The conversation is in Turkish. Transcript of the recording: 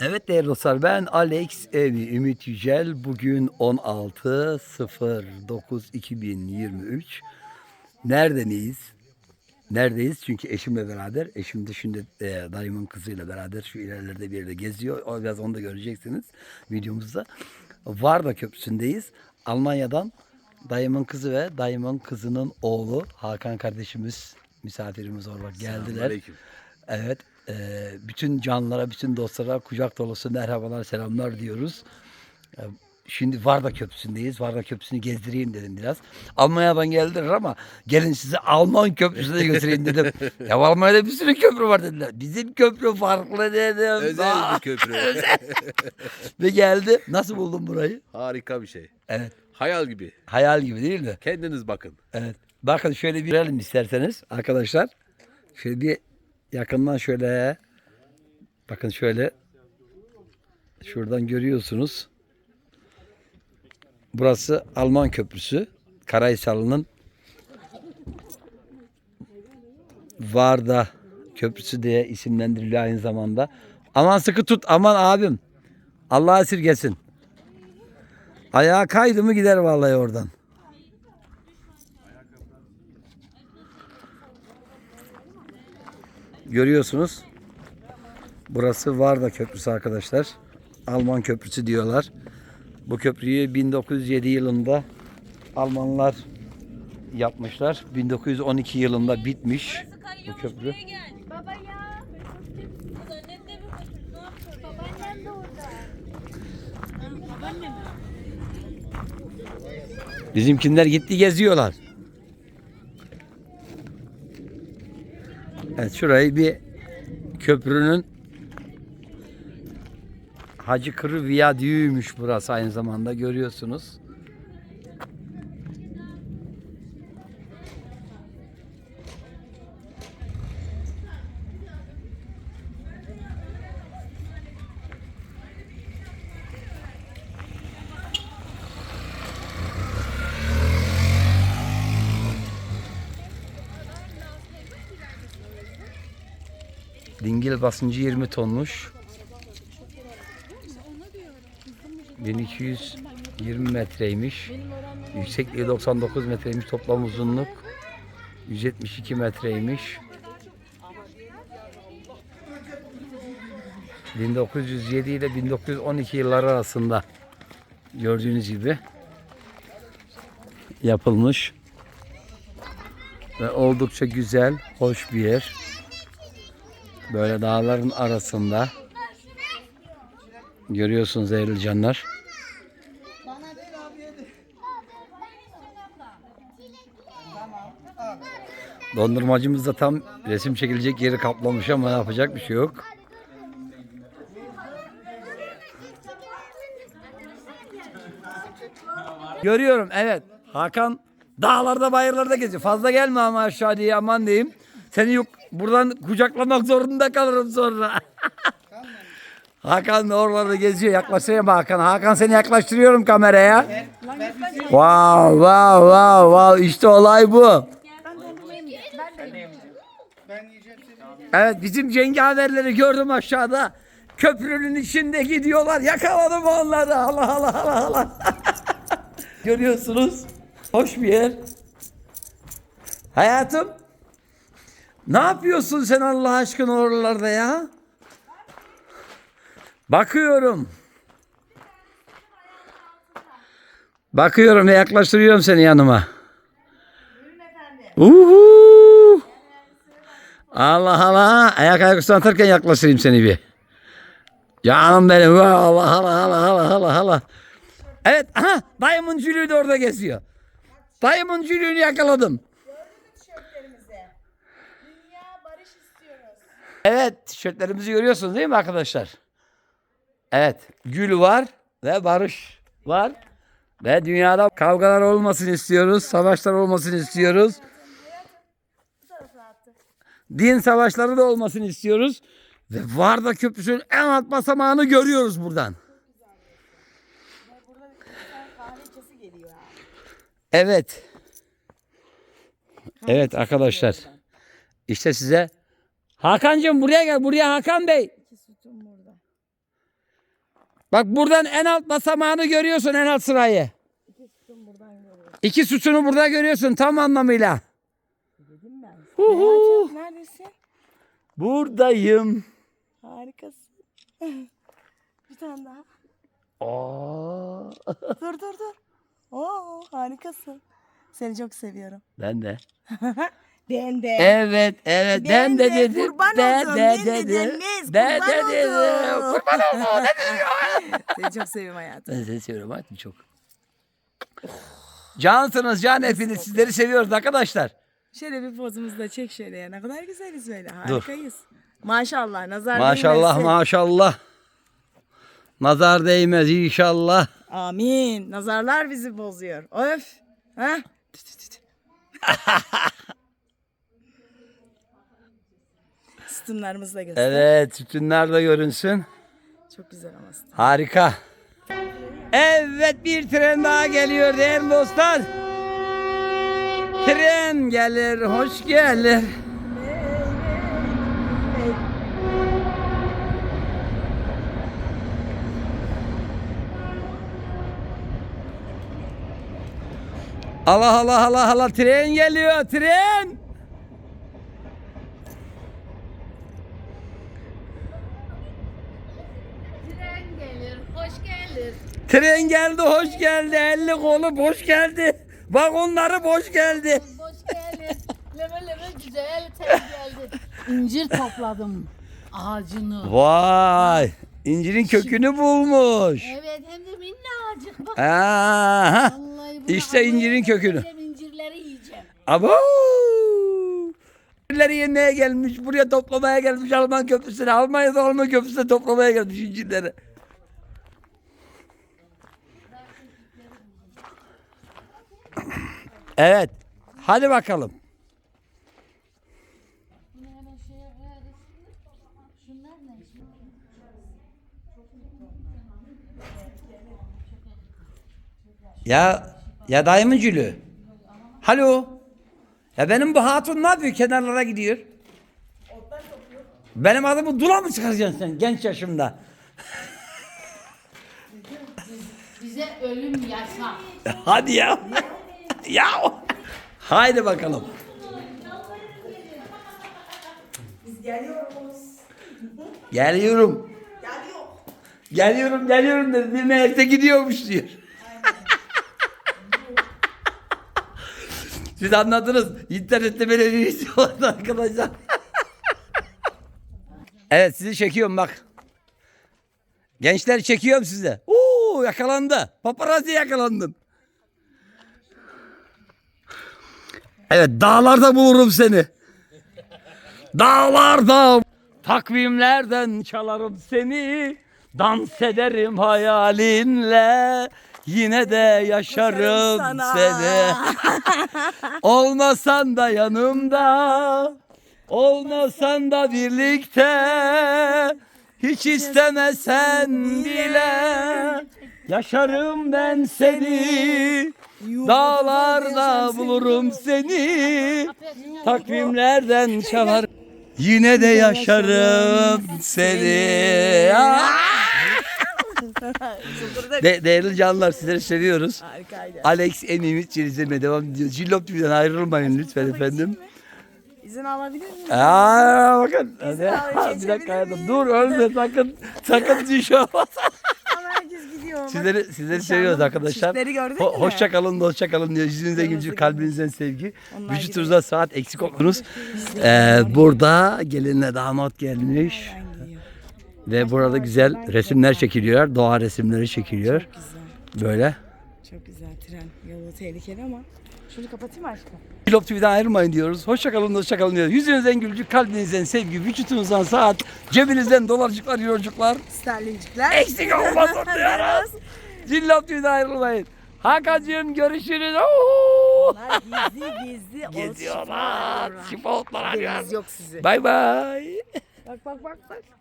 Evet değerli dostlar ben Alex Evi Ümit Yücel. Bugün 16.09.2023. Neredeyiz? Neredeyiz? Çünkü eşimle beraber, eşim de şimdi e, dayımın kızıyla beraber şu ilerlerde bir yerde geziyor. O biraz onu da göreceksiniz videomuzda. Varda Köprüsü'ndeyiz. Almanya'dan dayımın kızı ve dayımın kızının oğlu Hakan kardeşimiz misafirimiz olarak geldiler. Evet. E, bütün canlılara, bütün dostlara kucak dolusu merhabalar, selamlar diyoruz. E, Şimdi Varda Köprüsü'ndeyiz. Varda Köprüsü'nü gezdireyim dedim biraz. Almanya'dan geldiler ama gelin size Alman Köprüsü'ne götüreyim dedim. ya Almanya'da bir sürü köprü var dediler. Bizim köprü farklı dedim. Özel bir köprü. Ve geldi. Nasıl buldun burayı? Harika bir şey. Evet. Hayal gibi. Hayal gibi değil mi? Kendiniz bakın. Evet. Bakın şöyle bir görelim isterseniz arkadaşlar. Şöyle bir yakından şöyle bakın şöyle şuradan görüyorsunuz. Burası Alman Köprüsü. Karaysalı'nın Varda Köprüsü diye isimlendiriliyor aynı zamanda. Aman sıkı tut aman abim. Allah esirgesin. Ayağa kaydı mı gider vallahi oradan. Görüyorsunuz. Burası Varda Köprüsü arkadaşlar. Alman Köprüsü diyorlar. Bu köprüyü 1907 yılında Almanlar yapmışlar. 1912 yılında bitmiş bu köprü. Bizimkinler gitti geziyorlar. Evet şurayı bir köprünün Hacı Kırı Viyadüğü'ymüş burası aynı zamanda görüyorsunuz. Dingil basıncı 20 tonmuş. 1220 metreymiş. Yüksekliği 99 metreymiş. Toplam uzunluk 172 metreymiş. 1907 ile 1912 yılları arasında gördüğünüz gibi yapılmış ve oldukça güzel, hoş bir yer. Böyle dağların arasında görüyorsunuz değerli canlar. Dondurmacımız da tam resim çekilecek yeri kaplamış ama yapacak bir şey yok. Görüyorum evet. Hakan dağlarda bayırlarda geziyor. Fazla gelme ama aşağı diye aman diyeyim. Seni yok buradan kucaklamak zorunda kalırım sonra. Hakan da oralarda geziyor. Yaklaşayım Hakan. Hakan seni yaklaştırıyorum kameraya. Wow, wow, wow, wow. İşte olay bu. Evet bizim cengaverleri gördüm aşağıda. Köprünün içinde gidiyorlar. Yakaladım onları. Allah Allah Allah Allah. Görüyorsunuz. Hoş bir yer. Hayatım. Ne yapıyorsun sen Allah aşkına oralarda ya? Bakıyorum. Bakıyorum ve yaklaştırıyorum seni yanıma. Uhu. Allah Allah. Ayak ayak üstüne atarken yaklaştırayım seni bir. Canım benim. Allah Allah Allah Allah Allah Allah. Evet. Aha. Dayımın cülüğü de orada geziyor. Dayımın cülüğünü yakaladım. Tişörtlerimizi. Dünya barış istiyoruz. Evet. Tişörtlerimizi görüyorsunuz değil mi arkadaşlar? Evet. Gül var ve barış var. Ve dünyada kavgalar olmasını istiyoruz. Savaşlar olmasını istiyoruz. Din savaşları da olmasını istiyoruz. Ve Varda Köprüsü'nün en alt basamağını görüyoruz buradan. Evet. Evet arkadaşlar. İşte size Hakan'cığım buraya gel. Buraya Hakan Bey. İki sütun burada. Bak buradan en alt basamağını görüyorsun en alt sırayı. İki sütunu burada görüyorsun tam anlamıyla. Dedim ben. Huhu. Neredesin? Buradayım. Harikasın. bir tane daha. Aa. Dur dur dur. Oo harikasın. Seni çok seviyorum. Ben de. Ben de. Evet, evet. Ben, de, de dedim. kurban ben oldum, de ben de dedim. Ben de kurban dedim. Kurban oldum. Ne diyor? Seni çok seviyorum hayatım. Ben seni seviyorum hayatım çok. Cansınız can hepiniz. Sizleri seviyoruz arkadaşlar. Şöyle bir pozumuzu da çek şöyle ya. Ne kadar güzeliz böyle. Dur. Harikayız. Maşallah nazar Maşallah değmesin. maşallah. Nazar değmez inşallah. Amin. Nazarlar bizi bozuyor. Öf. Ha? Sütunlarımızı da göster. Evet sütunlar da görünsün. Çok güzel ama sütun. Harika. Evet bir tren daha geliyor değerli dostlar. Tren gelir, hoş gelir. Allah Allah Allah Allah tren geliyor tren. Tren gelir, hoş gelir. Tren geldi hoş geldi elli kolu boş geldi. Vagonları boş geldi. Hoş gelir. Leme leme güzel tren geldi. İncir topladım ağacını. Vay incinin kökünü bulmuş. Evet hem de minnacık bak. Aha. Vallahi bunu İşte incirin kökünü. götüreceğim, incirleri yiyeceğim. Abo. İncirleri yemeye gelmiş, buraya toplamaya gelmiş Alman köprüsüne. Almanya'da Alman köprüsüne toplamaya gelmiş incirleri. Evet. Hadi bakalım. Ya ya dayımın gülü. Alo. Ya benim bu hatun ne yapıyor? Kenarlara gidiyor. Benim adımı dula mı çıkaracaksın sen genç yaşımda? Bize ölüm yasak. Hadi ya. Ya. Haydi bakalım. Biz geliyoruz. Geliyorum. Geliyor. Geliyorum geliyorum dedi. Bir meğerse gidiyormuş diyor. Siz anladınız. İnternette böyle bir video vardı arkadaşlar. evet sizi çekiyorum bak. Gençler çekiyorum size. Oo yakalandı. Paparazzi yakalandın. Evet dağlarda bulurum seni. Dağlarda takvimlerden çalarım seni. Dans ederim hayalinle. Yine de yaşarım seni. Olmasan da yanımda. Olmasan da birlikte. Hiç istemesen bile. Yaşarım ben seni. Dağlarda bulurum seni. Takvimlerden çalar. Yine de yaşarım seni. De değerli canlar sizleri seviyoruz. Harikaydı. Alex Emimit izlemeye devam ediyor. Cillop TV'den ayrılmayın lütfen efendim. İzin alabilir miyim? Aa bakın. Hadi. bir dakika hayatım. Dur ölme sakın. Sakın düş olmaz. Ama herkes gidiyor. Bak. Sizleri, sizleri seviyoruz arkadaşlar. çiftleri gördün Ho- mü? hoşça kalın, hoşça kalın diyor. Canınızı gülücük, kalbinizden sevgi. Onlar Vücutunuzda saat eksik olunuz. Ee, burada gelinle damat gelmiş. Ve burada güzel resimler çekiliyor. Doğa resimleri çekiliyor. Böyle. Çok güzel tren. Yolu tehlikeli ama. Şunu kapatayım mı aşkım? Pilot TV'den ayrılmayın diyoruz. Hoşça kalın, hoşça kalın diyoruz. Yüzünüzden gülücük, kalbinizden sevgi, vücutunuzdan saat, cebinizden dolarcıklar, yorcuklar. Sterlincikler. Eksik olmasın diyoruz. Cillop TV'den ayrılmayın. Hakan'cığım görüşürüz. Oo! Bunlar gizli gizli. Geziyorlar. şifa otlar arıyor. Yok sizin. Bay bay. Bak bak bak bak.